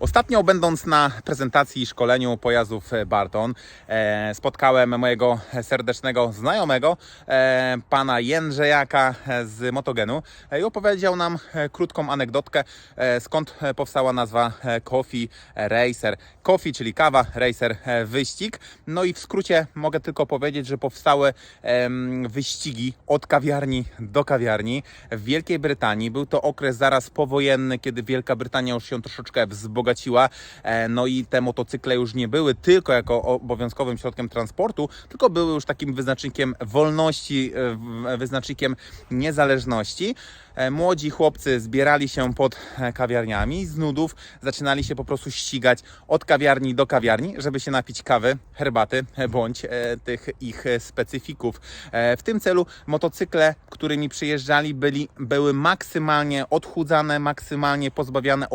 Ostatnio będąc na prezentacji i szkoleniu pojazdów e, Barton, e, spotkałem mojego serdecznego znajomego, e, pana Jędrzejaka z Motogenu i opowiedział nam krótką anegdotkę, skąd powstała nazwa Coffee Racer. Coffee, czyli kawa, racer, wyścig. No i w skrócie mogę tylko powiedzieć, że powstały wyścigi od kawiarni do kawiarni w Wielkiej Brytanii. Był to okres zaraz powojenny, kiedy Wielka Brytania już się troszeczkę wzbogaciła. E, No i te motocykle już nie były tylko jako obowiązkowym środkiem transportu, tylko były już takim wyznacznikiem wolności, e, w- wyznacznikiem niezależności. E, Młodzi chłopcy zbierali się pod e, kawiarniami, z nudów zaczynali się po prostu ścigać od kawiarni do kawiarni, żeby się napić kawy, herbaty e, bądź e, tych ich e, specyfików. E, W tym celu motocykle, którymi przyjeżdżali, byli, były maksymalnie odchudzane, maksymalnie pozbawiane o